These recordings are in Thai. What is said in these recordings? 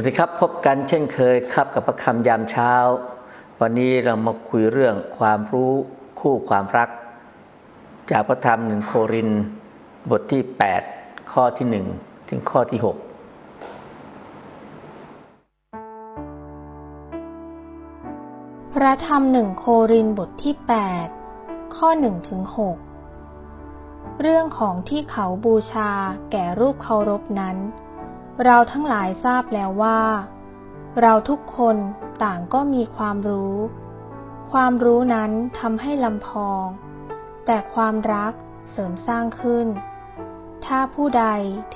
วัสดีครับพบกันเช่นเคยครับกับประคำยามเช้า วันนี้เรามาคุยเรื่องความรู้คู่ความรัก จากพระธรรมหนึ่งโครินบทที่ 8 ข้อที่ 1 ถึงข้อที่ 6 พระธรรมหนึ่งโครินบทที่ 8 ข้อ1ถึง6เรื่องของที่เขาบูชาแก่รูปเคารพนั้น เราทั้งหลายทราบแล้วว่า เราทุกคนต่างก็มีความรู้ ความรู้นั้นทำให้ลำพอง แต่ความรักเสริมสร้างขึ้น ถ้าผู้ใด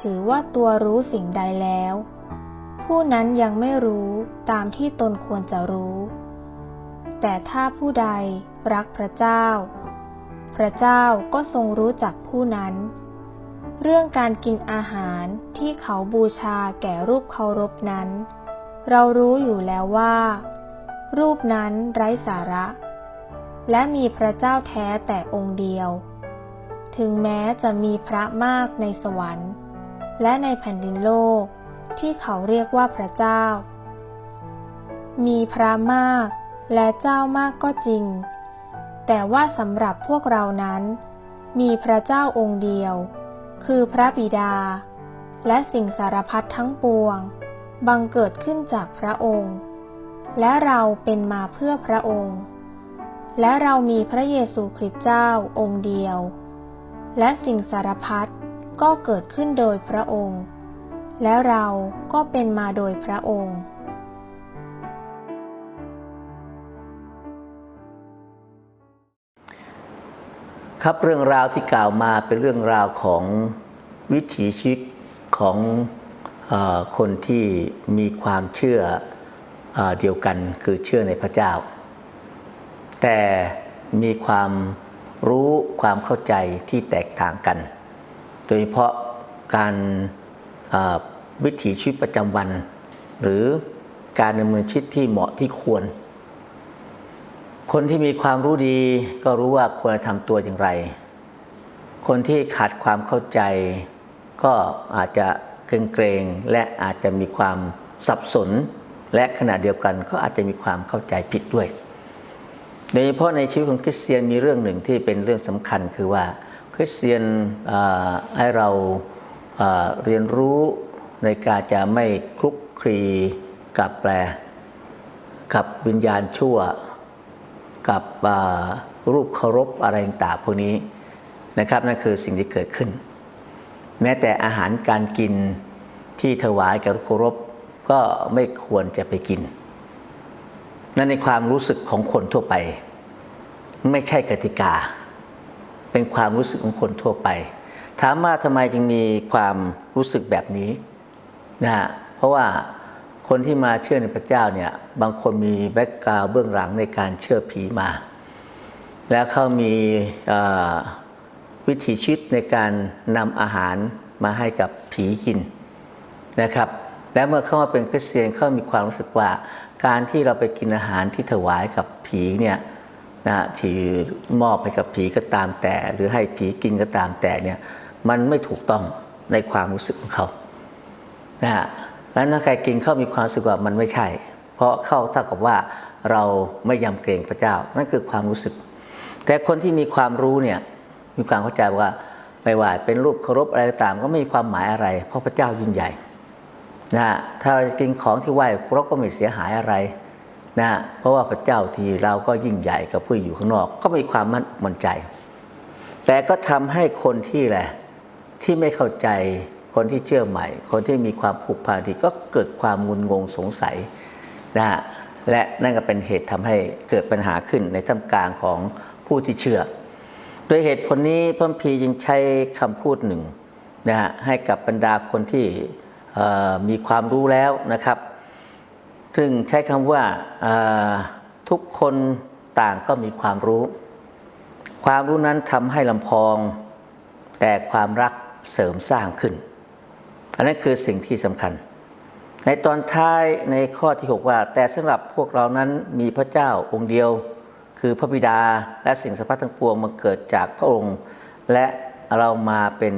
ถือว่าตัวรู้สิ่งใดแล้ว ผู้นั้นยังไม่รู้ตามที่ตนควรจะรู้ แต่ถ้าผู้ใดรักพระเจ้า พระเจ้าก็ทรงรู้จักผู้นั้น เรื่องการกินอาหารที่เขาบูชาแก่รูปเคารพนั้น เรารู้อยู่แล้วว่า รูปนั้นไร้สาระ และมีพระเจ้าแท้แต่องค์เดียว ถึงแม้จะมีพระมากในสวรรค์ และในแผ่นดินโลกที่เขาเรียกว่าพระเจ้า มีพระมากและเจ้ามากก็จริง แต่ว่าสำหรับพวกเรานั้น มีพระเจ้าองค์เดียว คือพระบิดา และสิ่งสารพัดทั้งปวง บังเกิดขึ้นจากพระองค์ และเราเป็นมาเพื่อพระองค์ และเรามีพระเยซูคริสต์เจ้าองค์เดียว และสิ่งสารพัดก็เกิดขึ้นโดยพระองค์ และเราก็เป็นมาโดยพระองค์ ครับเรื่องราวที่กล่าวมาเป็นเรื่องราวของวิถีชีวิตของอคนที่มีความเชื่อเอเดียวกันคือเชื่อในพระเจ้า แต่มีความรู้ความเข้าใจที่แตกต่างกัน โดยเฉพาะการวิถีชีวิตประจำวัน หรือการดำเนินชีวิตที่เหมาะที่ควร คนที่มีความรู้ดีก็รู้ว่าควรจะทำตัวอย่างไร คนที่ขาดความเข้าใจ ก็อาจจะเกรงเกรงและอาจจะมีความสับสน และขณะเดียวกันก็อาจจะมีความเข้าใจผิดด้วย โดยเฉพาะในชีวิตของคริสเตียนมีเรื่องหนึ่งที่เป็นเรื่องสำคัญคือว่าคริสเตียนให้เราเอ่อเรียนรู้ในการจะไม่คลุกคลีกับแปลกับวิญญาณชั่ว กับรูปเคารพอะไรต่างพวกนี้นะครับนั่นคือสิ่งที่เกิดขึ้น แม้แต่อาหารการกินที่ถวายแก่รูปเคารพก็ไม่ควรจะไปกิน นั่นในความรู้สึกของคนทั่วไป ไม่ใช่กติกา เป็นความรู้สึกของคนทั่วไป ถามว่าทำไมจึงมีความรู้สึกแบบนี้นะฮะเพราะว่า คนที่มาเชื่อในพระเจ้าเนี่ยบางคนมีแบ็กกราวเบื้องหลังในการเชื่อผีมา แล้วเขามีวิถีชีวิตในการนำอาหารมาให้กับผีกินนะครับ และเมื่อเข้ามาเป็นคริสเตียนเขามีความรู้สึกว่าการที่เราไปกินอาหารที่ถวายกับผีเนี่ยนะที่มอบให้กับผีก็ตามแต่ หรือให้ผีกินก็ตามแต่เนี่ยมันไม่ถูกต้องในความรู้สึกของเขานะ ฮะแล้วถ้าใครกินเข้ามีความรู้สึกว่ามันไม่ใช่ เพราะเข้าเท่ากับว่าเราไม่ยำเกรงพระเจ้า นั่นคือความรู้สึก แต่คนที่มีความรู้เนี่ยมีความเข้าใจว่าไม่ว่าเป็นรูปเคารพอะไรตามก็ไม่มีความหมายอะไร เพราะพระเจ้ายิ่งใหญ่นะถ้าเราจะกินของที่ไหว้เราก็ไม่เสียหายอะไรนะเพราะว่าพระเจ้าที่เราก็ยิ่งใหญ่กับผู้อยู่ข้างนอก ก็มีความมั่นมั่นใจ แต่ก็ทำให้คนที่แหละที่ไม่เข้าใจ คนที่เชื่อใหม่ คนที่มีความผูกพันดีก็เกิดความงุนงงสงสัยนะฮะและนั่นก็เป็นเหตุทำให้เกิดปัญหาขึ้นในท่ามกลางของผู้ที่เชื่อ โดยเหตุผลนี้พระคัมพีร์จึงใช้คำพูดหนึ่งนะฮะให้กับบรรดาคนที่มีความรู้แล้วนะครับ ซึ่งใช้คำว่าทุกคนต่างก็มีความรู้ ความรู้นั้นทำให้ลำพอง แต่ความรักเสริมสร้างขึ้น อันนั้นคือสิ่งที่สำคัญ ในตอนท้ายในข้อที่ 6 ว่า แต่สำหรับพวกเรานั้นมีพระเจ้าองค์เดียว คือพระบิดาและสิ่งสัพพะทั้งปวงมาเกิดจากพระองค์ และเรามาเป็น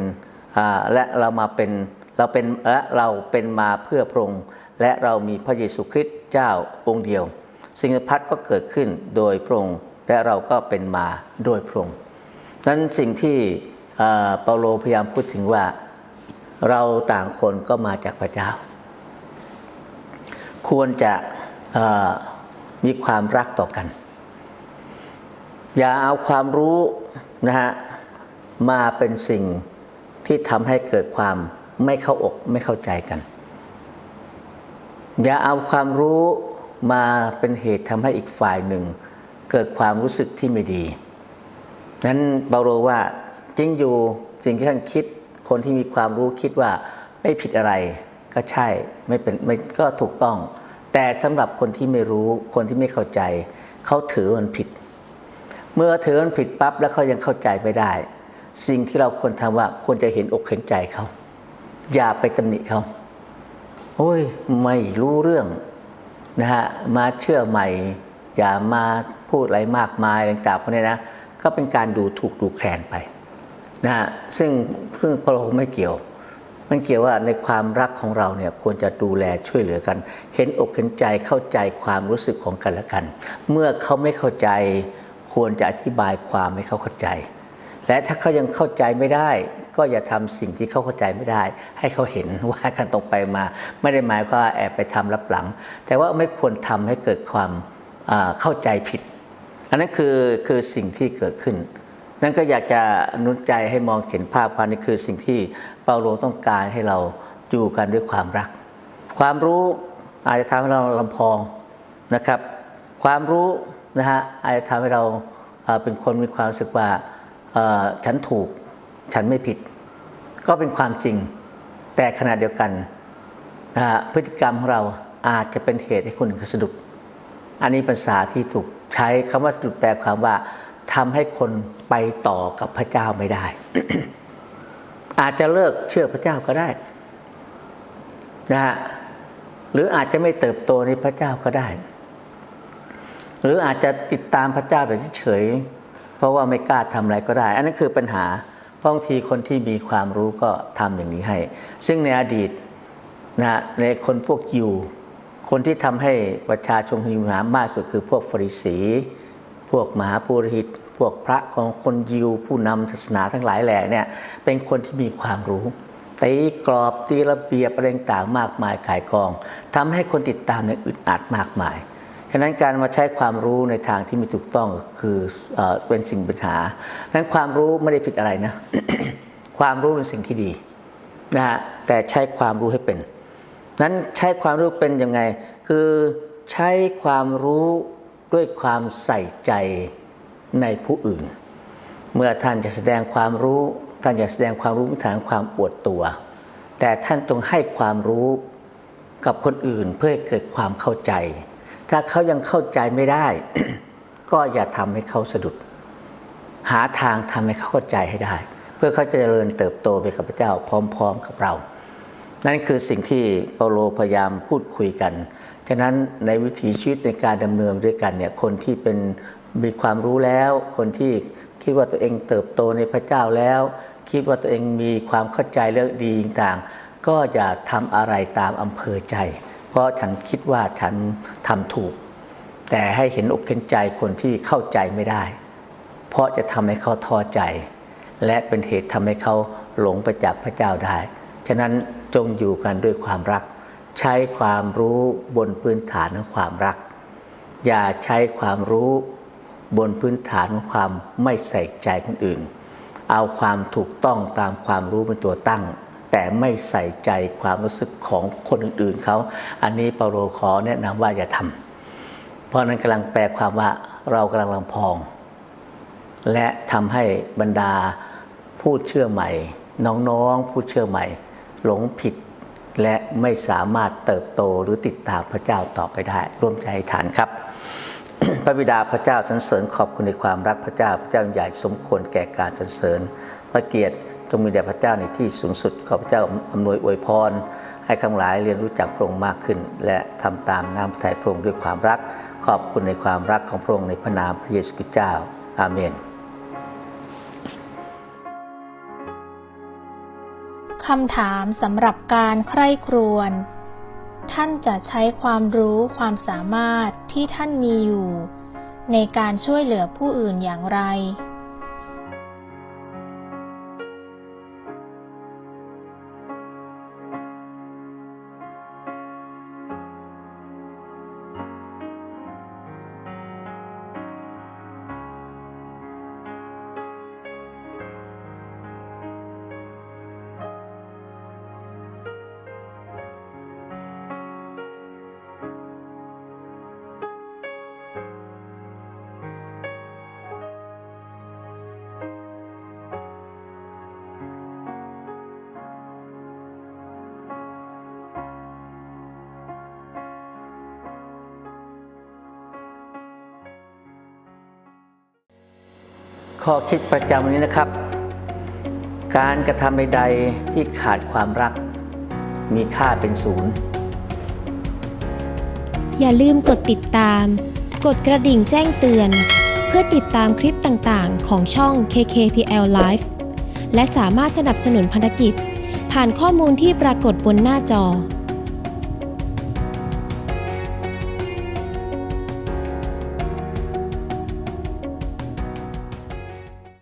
และเรามาเป็นเราเป็นและเราเป็นมาเพื่อพระองค์และเรามีพระเยซูคริสต์เจ้าองค์เดียว สิ่งสพัดก็เกิดขึ้นโดยพระองค์และเราก็เป็นมาโดยพระองค์นั้นสิ่งที่เปาโลพยายามพูดถึงว่า เราต่างคนก็มาจากพระเจ้า ควรจะมีความรักต่อกัน อย่าเอาความรู้นะฮะมาเป็นสิ่งที่ทำให้เกิดความไม่เข้าอกไม่เข้าใจกัน อย่าเอาความรู้มาเป็นเหตุทำให้อีกฝ่ายหนึ่ง เกิดความรู้สึกที่ไม่ดี นั้นเปาโลว่าจริงอยู่สิ่งที่ท่านคิด คนที่มีความรู้คิดว่าไม่ผิดอะไรก็ใช่ไม่เป็นไม่ก็ถูกต้อง แต่สำหรับคนที่ไม่รู้คนที่ไม่เข้าใจ เขาถือมันผิด เมื่อถือมันผิดปั๊บแล้วเขายังเข้าใจไม่ได้ สิ่งที่เราควรทำว่าควรจะเห็นอกเห็นใจเขา อย่าไปตำหนิเขาโอ้ยไม่รู้เรื่องนะฮะมาเชื่อใหม่ อย่ามาพูดอะไรมากมายต่างๆพวกนี้นะก็เป็นการดูถูกดูแคลนไป นะฮะซึ่งซึ่งพระองค์ไม่เกี่ยว มันเกี่ยวว่าในความรักของเราเนี่ยควรจะดูแลช่วยเหลือกัน เห็นอกเห็นใจเข้าใจความรู้สึกของกันและกัน เมื่อเขาไม่เข้าใจ ควรจะอธิบายความให้เขาเข้าใจ และถ้าเขายังเข้าใจไม่ได้ ก็อย่าทำสิ่งที่เขาเข้าใจไม่ได้ ให้เขาเห็นว่ากันตรงไปมา ไม่ได้หมายความว่าแอบไปทำรับหลัง แต่ว่าไม่ควรทำให้เกิดความเข้าใจผิด อันนั้นคือคือสิ่งที่เกิดขึ้น นั่นก็อยากจะนุนใจให้มองเห็นภาพความนี่คือสิ่งที่เปาโลต้องการให้เราอยู่กันด้วยความรัก ความรู้อาจจะทำให้เราลำพองนะครับ ความรู้นะฮะอาจจะทำให้เราเป็นคนมีความรู้สึกว่าฉันถูกฉันไม่ผิด ก็เป็นความจริง แต่ขณะเดียวกันนะฮะพฤติกรรมของเราอาจจะเป็นเหตุให้คนอื่นสะดุดอันนี้ภาษาที่ถูกใช้คำว่าสะดุดแปลความว่า ทำให้คนไปต่อกับพระเจ้าไม่ได้ อาจจะเลิกเชื่อพระเจ้าก็ได้นะฮะหรืออาจจะไม่เติบโตในพระเจ้าก็ได้ หรืออาจจะติดตามพระเจ้าไปเฉยๆเพราะว่าไม่กล้าทำอะไรก็ได้ อันนั้นคือปัญหาบางทีคนที่มีความรู้ก็ทำอย่างนี้ให้ ซึ่งในอดีตนะฮะในคนพวกยิวคนที่ทำให้ประชาชนมีปัญหามากสุดคือพวกฟริสี พวกมหาปุโรหิต พวกพระของคนยิวผู้นำศาสนาทั้งหลายแหล่เนี่ยเป็นคนที่มีความรู้ตีกรอบตีระเบียบอะไรต่างมากมายขายกองทำให้คนติดตามเนี่ยอึดอัดมากมายฉะนั้นการมาใช้ความรู้ในทางที่ไม่ถูกต้องคือเออเป็นสิ่งปัญหาดังนั้นความรู้ไม่ได้ผิดอะไรนะ ความรู้เป็นสิ่งที่ดีนะฮะแต่ใช้ความรู้ให้เป็น นั้นใช้ความรู้เป็นยังไง คือใช้ความรู้ ด้วยความใส่ใจในผู้อื่น เมื่อท่านจะแสดงความรู้ ท่านจะแสดงความรู้ทางความอวดตัว แต่ท่านต้องให้ความรู้กับคนอื่นเพื่อให้เกิดความเข้าใจ ถ้าเขายังเข้าใจไม่ได้ ก็อย่าทำให้เขาสะดุด หาทางทำให้เขาเข้าใจให้ได้ เพื่อเขาจะเจริญเติบโตไปกับพระเจ้าพร้อม ๆ กับเรา นั่นคือสิ่งที่เปาโลพยายามพูดคุยกัน ฉะนั้นในวิถีชีวิตในการดำเนินด้วยกันเนี่ยคนที่เป็นมีความรู้แล้ว คนที่คิดว่าตัวเองเติบโตในพระเจ้าแล้ว คิดว่าตัวเองมีความเข้าใจเรื่องดีต่างๆ ก็อย่าทำอะไรตามอำเภอใจ เพราะฉันคิดว่าฉันทำถูก แต่ให้เห็นอกเห็นใจคนที่เข้าใจไม่ได้ เพราะจะทำให้เขาท้อใจ และเป็นเหตุทำให้เขาหลงไปจากพระเจ้าได้ ฉะนั้น จงอยู่กันด้วยความรัก ใช้ความรู้บนพื้นฐานของความรัก อย่าใช้ความรู้บนพื้นฐานของความไม่ใส่ใจคนอื่น เอาความถูกต้องตามความรู้เป็นตัวตั้ง แต่ไม่ใส่ใจความรู้สึกของคนอื่นๆเขาอันนี้เปาโลขอแนะนำว่าอย่าทำเพราะนั้นกำลังแปลความว่าเรากำลังลำพอง และทำให้บรรดาผู้เชื่อใหม่ น้องๆผู้เชื่อใหม่ หลงผิด และไม่สามารถเติบโตหรือติดตามพระเจ้าต่อไปได้ ร่วมใจฐานครับ พระบิดาพระเจ้าสรรเสริญขอบคุณในความรักพระเจ้าพระเจ้าใหญ่สมควรแก่การสรรเสริญพระเกียรติจงมีแด่พระเจ้าในที่สูงสุดขอพระเจ้าอำนวยอวยพรให้ทั้งหลายเรียนรู้จักพระองค์มากขึ้น และทำตามน้ำพระทัยพระองค์ด้วยความรัก ขอบคุณในความรักของพระองค์ในพระนามพระเยซูคริสต์เจ้า อาเมน คำถามสำหรับการใคร่ครวญ ท่านจะใช้ความรู้ความสามารถที่ท่านมีอยู่ ในการช่วยเหลือผู้อื่นอย่างไร ข้อคิดประจำวันนี้นะครับ การกระทำใด ๆ ที่ขาดความรัก มีค่าเป็นศูนย์ อย่าลืมกดติดตาม กดกระดิ่งแจ้งเตือน เพื่อติดตามคลิปต่างๆ ของช่อง KKPL Live และสามารถสนับสนุนภารกิจ ผ่านข้อมูลที่ปรากฏบนหน้าจอ